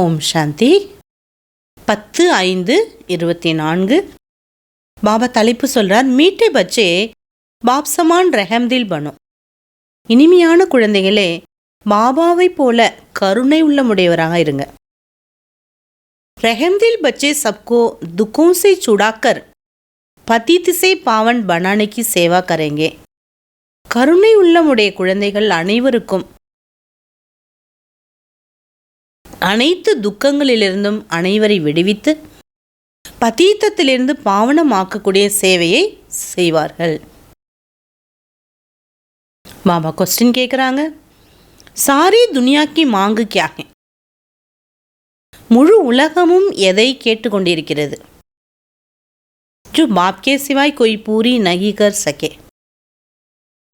ஓம் சாந்தி. பத்து ஐந்து இருபத்தி நான்கு. பாபா தலைப்பு சொல்கிறார் மீட்டை பச்சே பாப்சமான் ரெஹம்தில் பனோ. இனிமையான குழந்தைகளே பாபாவைப் போல கருணை உள்ளமுடையவராக இருங்க. ரெஹம்தில் பச்சே சப்கோ துக்கோசை சுடாக்கர் பத்தி திசை பாவன் பனானிக்கு சேவா கரேங்கே. கருணை உள்ளமுடைய குழந்தைகள் அனைவருக்கும் அனைத்து துக்கங்களிலிருந்தும் அனைவரை விடுவித்து பதீத்தத்திலிருந்து பாவனமாக்கக்கூடிய சேவையை செய்வார்கள். பாபா கொஸ்டின் கேட்குறாங்க சாரி துனியாக்கி மாங்கு கியாக முழு உலகமும் எதை கேட்டுக்கொண்டிருக்கிறது? ஜு பாப்கே சிவாய் கொய் பூரி நகிகர் சகே.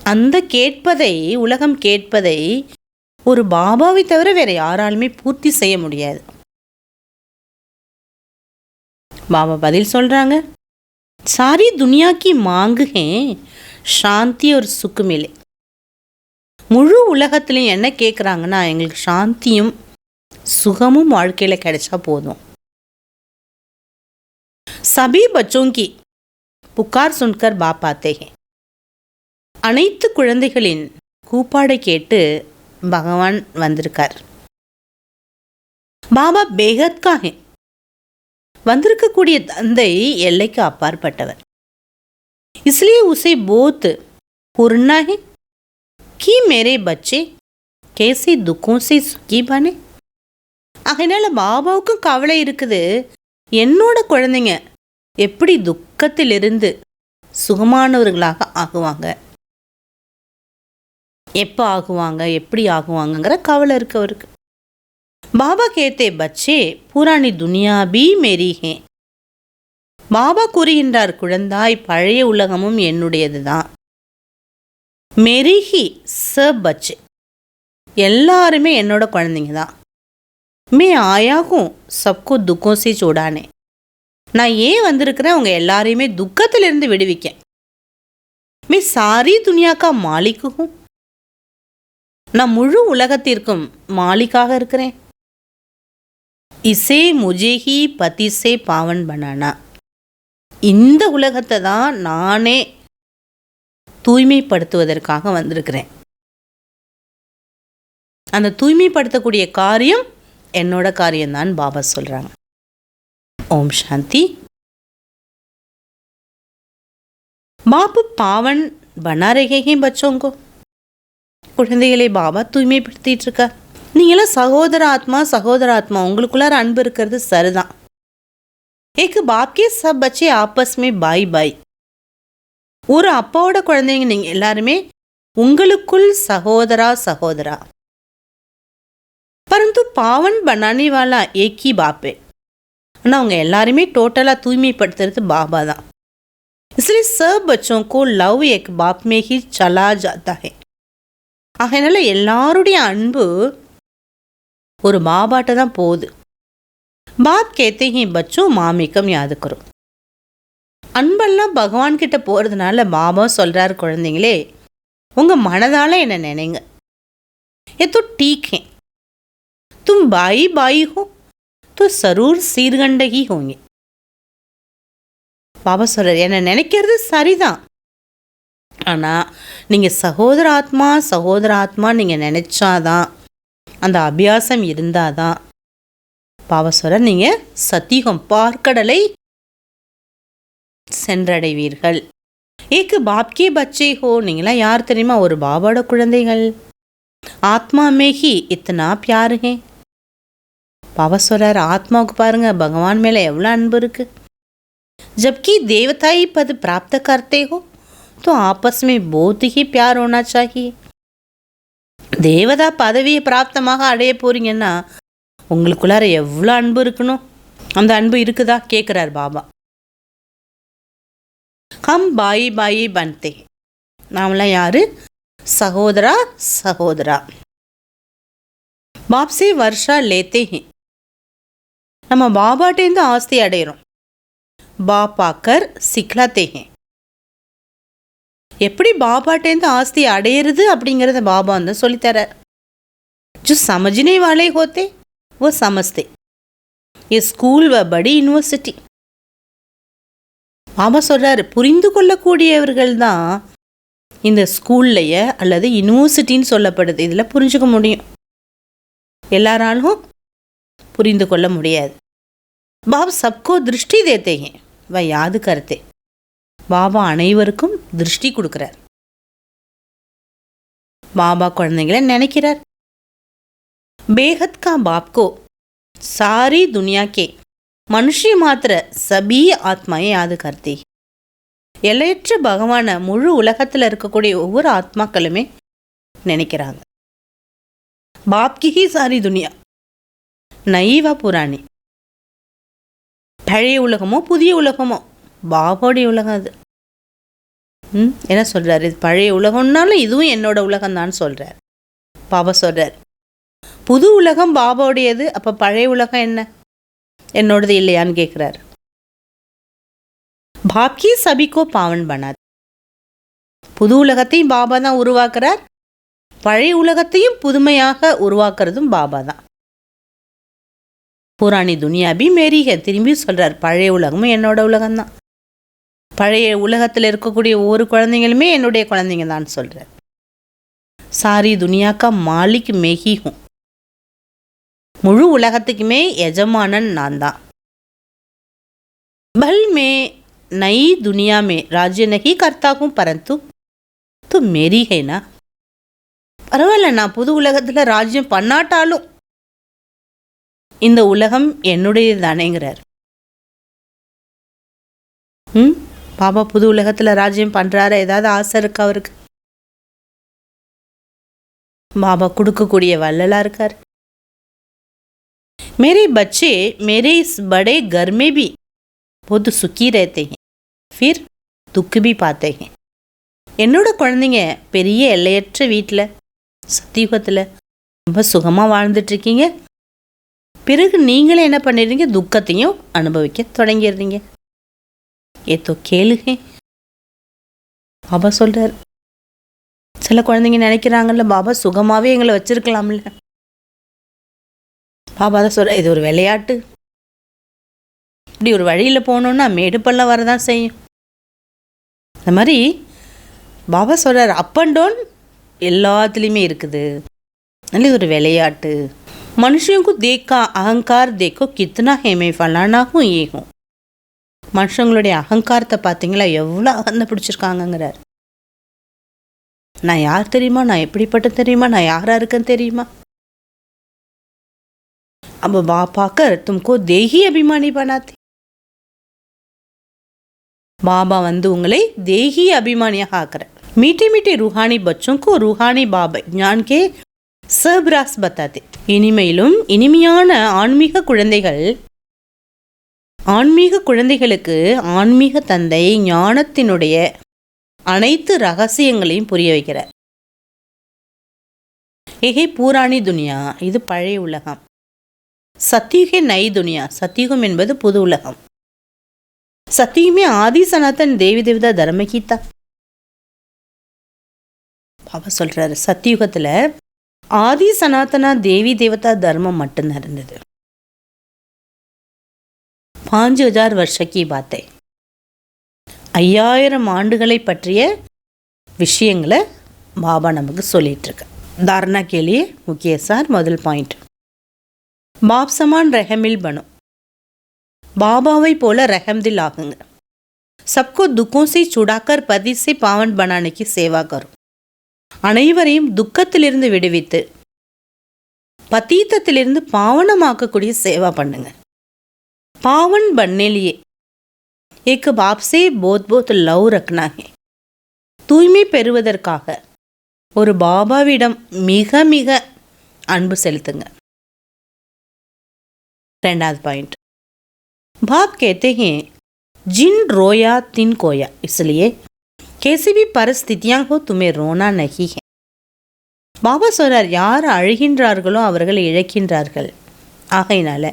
அந்த கேட்பதை உலகம் கேட்பதை ஒரு பாபாவை தவிர வேற யாராலுமே பூர்த்தி செய்ய முடியாது. பாபா பதில் சொல்றாங்க சாரி துனியா கி சாந்தி ஒரு சுக்கு மிலே முழு உலகத்துலேயும் என்ன கேட்குறாங்கன்னா எங்களுக்கு சாந்தியும் சுகமும் வாழ்க்கையில் கிடைச்சா போதும். சபி பச்சோங்கி புக்கார் புகார் சுன்கர் பாப் ஆத்தே அனைத்து குழந்தைகளின் கூப்பாடை கேட்டு பகவான் வந்திருக்கார் பாபா பேகத் ஹே வந்திருக்கக்கூடிய தந்தை எல்லைக்கு அப்பாற்பட்டவர் इसलिए उसे बहुत पूर्णा है कि मेरे बच्चे कैसे दुखों से सुखी बने அதனால பாபாவுக்கும் கவலை இருக்குது என்னோட குழந்தைங்க எப்படி துக்கத்திலிருந்து சுகமானவர்களாக ஆகுவாங்க எப்போ ஆகுவாங்க எப்படி ஆகுவாங்கங்கிற கவலை இருக்கு அவருக்கு. பாபா கேத்தே பச்சே பூராணி துனியா பி மெரிஹே. பாபா கூறுகின்றார் குழந்தாய் பழைய உலகமும் என்னுடையது தான் மெரிஹி ச பச்சே. எல்லாருமே என்னோட குழந்தைங்க தான் மே ஆயாகும் சப்கோ துக்கம் சி சூடானே. நான் ஏன் வந்திருக்கிறேன் அவங்க எல்லாரையுமே துக்கத்திலிருந்து விடுவிக்கேன் மே சாரி துனியாக்கா மாலிக்கும் நான் முழு உலகத்திற்கும் மாலிக்காக இருக்கிறேன். இசே முஜேஹி பதிசே பாவன் பனானா. இந்த உலகத்தை தான் நானே தூய்மைப்படுத்துவதற்காக வந்திருக்கிறேன். அந்த தூய்மைப்படுத்தக்கூடிய காரியம் என்னோட காரியம்தான் பாபா சொல்கிறாங்க ஓம் சாந்தி. பாபு பாவன் பனா ரகே பச்சோங்கோ. குழந்தைகளை பாபா தூய்மைப்படுத்திட்டு இருக்கார் நீங்களாம் சகோதர ஆத்மா சகோதர ஆத்மா உங்களுக்குள்ளார அன்பு இருக்கிறது சரிதான் ஏக்கு பாப்கே சப் பச்சே ஆப்பஸ்மே பாய் பாய் ஒரு அப்பாவோட குழந்தைங்க நீங்கள் எல்லாருமே உங்களுக்குள் சகோதரா சகோதரா பரந்து பாவன் பனானி வாலா ஏக்கி பாப்பே ஆனால் அவங்க எல்லாருமே டோட்டலாக தூய்மைப்படுத்துறது பாபா தான் इसलिए सब बच्चों को लव एक बाप में ही चला जाता है ஆகையினால எல்லாருடைய அன்பு ஒரு பாபாட்ட தான் போகுது பாப் கேத்தே ஹி பச்சோ மாமிக்கம் யாதுக்கிறோம் அன்பெல்லாம் பகவான் கிட்ட போகிறதுனால பாபா சொல்கிறாரு குழந்தைங்களே உங்கள் மனதால் என்ன நினைங்க ये तो ठीक है तुम बाई बाई हो तो जरूर சீர்கண்ட ही होंगे பாபா சொல்கிறார் என்ன நினைக்கிறது சரிதான் ஆனால் நீங்கள் சகோதர ஆத்மா சகோதர ஆத்மா நீங்கள் நினச்சாதான் அந்த அபியாசம் இருந்தால் தான் பாவஸ்வரர் நீங்கள் சத்தியுகம் பார்க்கடலை சென்றடைவீர்கள். ஏக்கு பாப்கே பச்சே ஹோ நீங்களாம் யார் தெரியுமா? ஒரு பாபாவோட குழந்தைகள். ஆத்மா மேகி இத்தனா பியாருங்க. பாபா சொல்கிறார் ஆத்மாவுக்கு பாருங்க பகவான் மேலே எவ்வளோ அன்பு இருக்கு. ஜப்கி தேவதாய் பது பிராப்த கர்த்தே तो आपस में बहुत ही प्यार होना चाहिए தேவதா பதவியை பிராப்தமாக அடைய போறீங்கன்னா உங்களுக்குள்ளார எவ்வளோ அன்பு இருக்கணும் அந்த அன்பு இருக்குதா கேட்குறார் பாபா ஹம் பாயி பாயி பன்தே நாமெல்லாம் யாரு சகோதரா சகோதரா பாப்ஸே வருஷா லேத்தே ஹே நம்ம பாபாட்டேருந்து ஆஸ்தி அடையிறோம் பாப்பாக்கர் சிக்லாத்தே ஹே எப்படி பாபாட்டேருந்து ஆஸ்தி அடையிறது அப்படிங்கிறத பாபா வந்து சொல்லித்தரார் जो समझने वाले होते वो समझते ये स्कूल व बड़ी यूनिवर्सिटी பாபா சொல்கிறாரு புரிந்து கொள்ளக்கூடியவர்கள் தான் இந்த ஸ்கூல்லையே அல்லது யூனிவர்சிட்டின்னு சொல்லப்படுது இதில் புரிஞ்சுக்க முடியும் எல்லாராலும் புரிந்து கொள்ள முடியாது பாபா சப்கோ திருஷ்டி தேத்தே हैं வ யாது கருத்தே பாபா அனைவருக்கும் திருஷ்டி கொடுக்குறார். பாபா குழந்தைங்களை நினைக்கிறார். பேகத்கா பாப்கோ சாரி துனியாக்கே மனுஷி மாத்திர சபி ஆத்மாயை யாது கருத்தி எல்லையற்ற பகவானை முழு உலகத்தில் இருக்கக்கூடிய ஒவ்வொரு ஆத்மாக்களுமே நினைக்கிறாங்க. பாப்கிஹி சாரி துனியா நைவா புராணி. பழைய உலகமோ புதிய உலகமோ பாபோடைய உலகம் அது. ம்? என்ன சொல்கிறார் இது பழைய உலகம்னாலும் இதுவும் என்னோட உலகம் தான் சொல்கிறார் பாபா சொல்கிறார் புது உலகம் பாபாவுடையது அப்போ பழைய உலகம் என்ன? என்னோடது இல்லையான்னு கேட்குறாரு பாப்கி சபிக்கோ பாவன் பண்ணாது புது உலகத்தையும் பாபா தான் உருவாக்குறார். பழைய உலகத்தையும் புதுமையாக உருவாக்குறதும் பாபா தான். புராணி துனியாபி மேரிக திரும்பி சொல்கிறார் பழைய உலகமும் என்னோட உலகம்தான். பழைய உலகத்தில் இருக்கக்கூடிய ஒவ்வொரு குழந்தைங்களுமே என்னுடைய குழந்தைங்க தான் சொல்கிறேன் சாரி துனியாக்கா மாலிக் மெஹிஹும் முழு உலகத்துக்குமே எஜமானன் நான் தான். பல் மே நை துனியா மே ராஜ்ய நகி கர்த்தாகும் பரந்து. து மெரிகைனா பரவாயில்ல நான் புது உலகத்தில் ராஜ்யம் பண்ணாட்டாலும். இந்த உலகம் என்னுடையது தானேங்கிறார். ம்? பாபா புது உலகத்தில் ராஜ்யம் பண்ணுறாரு ஏதாவது ஆசை இருக்கா அவருக்கு பாபா கொடுக்கக்கூடிய வள்ளலாக இருக்கார் मेरे बच्चे मेरे इस बड़े घर में भी बहुत सुखी रहते हैं फिर துக்கு பி பார்த்தே என்னோட குழந்தைங்க பெரிய எல்லையற்ற வீட்டில் சத்தியுகத்தில் ரொம்ப சுகமாக வாழ்ந்துட்டுருக்கீங்க பிறகு நீங்களே என்ன பண்ணிடுறீங்க துக்கத்தையும் அனுபவிக்க தொடங்கிடுறீங்க ஏதோ கேளுங்க. பாபா சொல்கிறார் சில குழந்தைங்க நினைக்கிறாங்கல்ல பாபா சுகமாகவே எங்களை வச்சுருக்கலாம்ல. பாபா தான் சொல்கிற இது ஒரு விளையாட்டு. இப்படி ஒரு வழியில் போகணுன்னா மேடு பள்ளம் வரதான் செய்யும். அந்த மாதிரி பாபா சொல்கிறார் அப் அண்ட் டவுன் எல்லாத்துலேயுமே இருக்குது. அதனால இது ஒரு விளையாட்டு. மனுஷங்க தேக்கா அகங்கார் தேக்கோ கித்தனா ஹேமே ஃபலானாகும் ஏகும். மனுஷங்களுடைய அகங்காரத்தை பார்த்தீங்களா? எவ்வளோ அகந்த பிடிச்சிருக்காங்கங்கிறார். நான் யார் தெரியுமா? நான் எப்படிப்பட்ட தெரியுமா? நான் யாராக இருக்கேன்னு தெரியுமா? अब वहां पाकर தும்கோ தேகி அபிமானி बनाते பாபா வந்து உங்களை தேகி அபிமானியாக ஆக்குற மீட்டி மீட்டி ரூஹானி பச்சுக்கு ரூஹானி பாபை ஞான்கே சப்ராஸ் பத்தாதே. இனிமையிலும் இனிமையான ஆன்மீக குழந்தைகள் ஆன்மீக குழந்தைகளுக்கு ஆன்மீக தந்தை ஞானத்தினுடைய அனைத்து ரகசியங்களையும் புரிய வைக்கிறார். ஏகே பூராணி துனியா இது பழைய உலகம். சத்தியுகே நை துனியா சத்தியுகம் என்பது புது உலகம். சத்தியுமே ஆதி சனாதன் தேவி தேவதா தர்மகீதா பாபா சொல்கிறாரு சத்தியுகத்தில் ஆதி சனாதனா தேவி தேவதா தர்மம் மட்டும்தான் இருந்தது. பாஞ்சு ஹஜார் வருஷக்கி பாத்தை. ஐயாயிரம் ஆண்டுகளை பற்றிய விஷயங்களை பாபா நமக்கு சொல்லிகிட்ருக்கு தாரணா கேலியே முக்கிய சார் முதல் பாயிண்ட் பாப்சமான் ரெஹமில் பனும் பாபாவை போல ரெஹம்தில் ஆகுங்க. சப்கோ துக்கம் சே சுடாக்கர் பதி பாவன் பனானிக்கு சேவா கரும் அனைவரையும் துக்கத்திலிருந்து விடுவித்து பதீத்தத்திலிருந்து பாவனமாக்கக்கூடிய சேவா பண்ணுங்கள் पावन बनने लिए। एक बाप से बहुत बहुत लव रखना है। தூய்மை பெறுவதற்காக ஒரு பாபாவிடம் மிக மிக அன்பு செலுத்துங்க ரெண்டாவது பாயிंट बाप कहते हैं जिन रोया तिन कोया इसलिए कैसी भी परिस्थितियां हो तुम्हें रोना नहीं है। பாபா சொல்றார் யார் அழுகின்றார்களோ அவர்கள் இழக்கின்றார்கள் ஆகையினால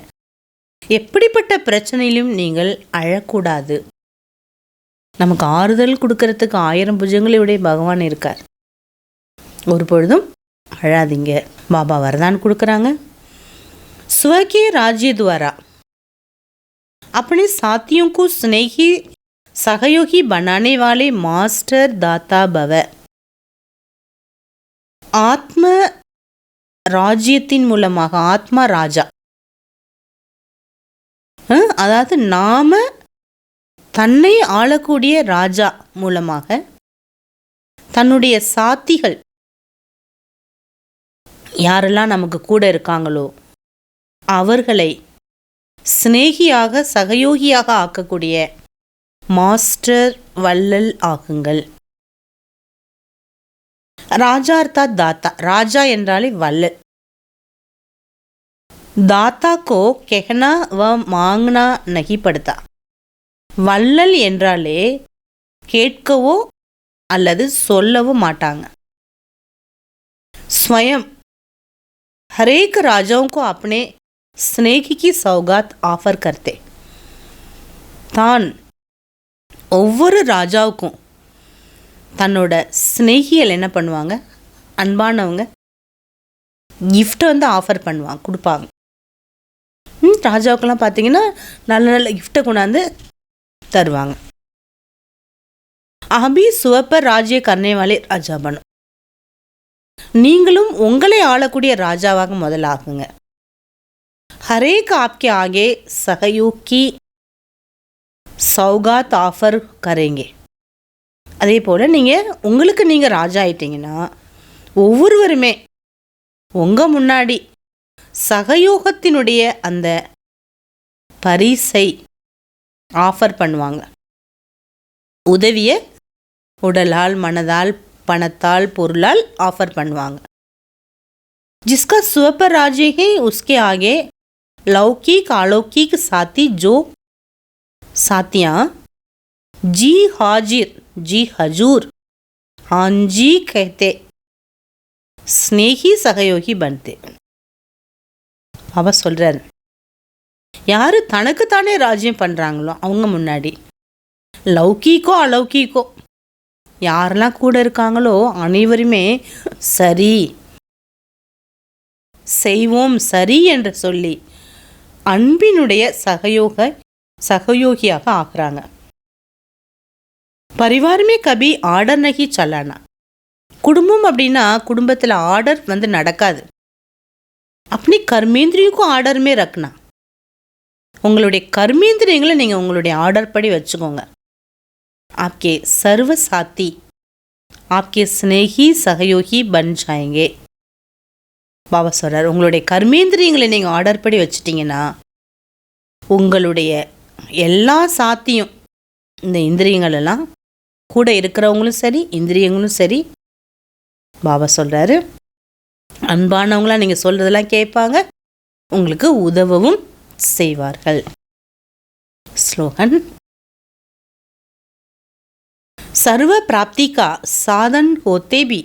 எப்படிப்பட்ட பிரச்சனையிலும் நீங்கள் அழக்கூடாது நமக்கு ஆறுதல் கொடுக்கறதுக்கு ஆயிரம் புஜங்களுடைய பகவான் இருக்கார் ஒரு பொழுதும் அழாதீங்க பாபா வரதான் கொடுக்குறாங்க ஸ்வகே ராஜ்ய துவாரா अपने साथियों को स्नेही सहयोगी बनाने वाले मास्टर दाता भव ஆத்ம ராஜ்யத்தின் மூலமாக ஆத்மா ராஜா அஹ், அதாவது நாம் தன்னை ஆளக்கூடிய ராஜா மூலமாக தன்னுடைய சாத்திகள் யாரெல்லாம் நமக்கு கூட இருக்காங்களோ அவர்களை சிநேகியாக சகயோகியாக ஆக்கக்கூடிய மாஸ்டர் வள்ளல் ஆகுங்கள் ராஜா அர்த்தாத் தாத்தா ராஜா என்றாலே வள்ளல். தாத்தா கோ கெஹனா வ மாங்னா நகி படுத்தா வள்ளல் என்றாலே கேட்கவோ அல்லது சொல்லவோ மாட்டாங்க स्वयं हरेक राजाओं को अपने स्नेह की सौगात ஆஃபர் करते தான் ஒவ்வொரு ராஜாவுக்கும் தன்னோட சிநேகிகள் என்ன பண்ணுவாங்க அன்பானவங்க gift வந்து ஆஃபர் பண்ணுவாங்க கொடுப்பாங்க ம், ராஜாவுக்கெல்லாம் பார்த்தீங்கன்னா நல்ல நல்ல கிஃப்ட்டை கொண்டாந்து தருவாங்க. அபி சுவப்ப ராஜ்ய கர்ணேவாலே ராஜா பண்ணும் நீங்களும் உங்களை ஆளக்கூடிய ராஜாவாக முதலாகுங்க. ஹரேக் ஆப்கே ஆகே சகயோக்கி சௌகாத் ஆஃபர் கரேங்கே. அதே போல் நீங்கள் உங்களுக்கு நீங்கள் ராஜா ஆயிட்டீங்கன்னா ஒவ்வொருவருமே உங்கள் முன்னாடி சகயோகத்தினுடைய அந்த பரிசை ஆஃபர் பண்ணுவாங்க உதவியை உடலால் மனதால் பணத்தால் பொருளால் ஆஃபர் பண்ணுவாங்க जिसका स्वपर राज्य है उसके आगे लौकिक अलौकिक साथी जो साथियाँ जी हाजिर जी हजूर हाँ जी कहते ஸ்னேகி சகயோகி பன்தே அவ சொல்கிறார் யார் தனக்குத்தானே ராஜ்யம் பண்ணுறாங்களோ அவங்க முன்னாடி. லௌகீக்கோ அலௌகீக்கோ யாரெல்லாம் கூட இருக்காங்களோ அனைவருமே சரி. செய்வோம் சரி என்று சொல்லி அன்பினுடைய சகயோக சகயோகியாக ஆகிறாங்க. பரிவாரமே கபி ஆர்டர் நகி சல்லானா குடும்பம் அப்படின்னா குடும்பத்தில் ஆர்டர் வந்து நடக்காது. அப்படி கர்மேந்திரியுக்கும் ஆர்டருமே ரக்னா. உங்களுடைய கர்மேந்திரியங்களை நீங்கள் உங்களுடைய ஆர்டர் படி வச்சுக்கோங்க. ஆப்கே சர்வ சாத்தி ஆப்கே ஸ்னேகி சகயோகி பன் ஜாயங்கே பாபா சொல்கிறார் உங்களுடைய கர்மேந்திரியங்களை நீங்கள் ஆர்டர் படி வச்சிட்டிங்கன்னா உங்களுடைய எல்லா சாத்தியும் இந்த இந்திரியங்கள் எல்லாம் கூட இருக்கிறவங்களும் சரி இந்திரியங்களும் சரி பாபா சொல்கிறாரு அன்பானவங்களாம் நீங்கள் சொல்கிறதெல்லாம் கேட்பாங்க உங்களுக்கு உதவவும் செய்வார்கள் ஸ்லோகன் सर्व प्राप्ति का साधन होते भी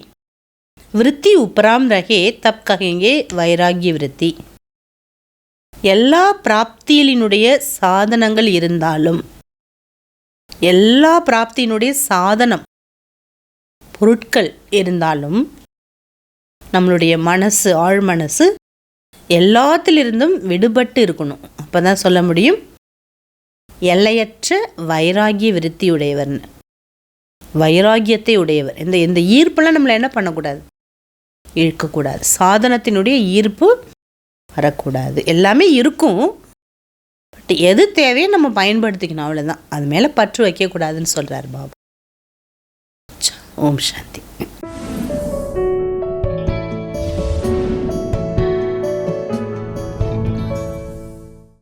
वृत्ति उपराम रहे तब कहेंगे வைராகிய விருத்தி எல்லா பிராப்தியினுடைய சாதனங்கள் இருந்தாலும் எல்லா பிராப்தியினுடைய சாதனம் பொருட்கள் இருந்தாலும் நம்மளுடைய மனசு ஆழ் மனசு எல்லாத்திலிருந்தும் விடுபட்டு இருக்கணும். அப்போ தான் சொல்ல முடியும். எல்லையற்ற வைராகிய விருத்தியுடையவர்னு வைராகியத்தை உடையவர். இந்த இந்த ஈர்ப்பெல்லாம் நம்மளை என்ன பண்ணக்கூடாது? இழுக்கக்கூடாது. சாதனத்தினுடைய ஈர்ப்பு வரக்கூடாது. எல்லாமே இருக்கும். பட் எது தேவையோ நம்ம பயன்படுத்திக்கணும். அவ்வளோதான் அது மேலே பற்று வைக்கக்கூடாதுன்னு சொல்கிறார் பாபு. ஓம் சாந்தி.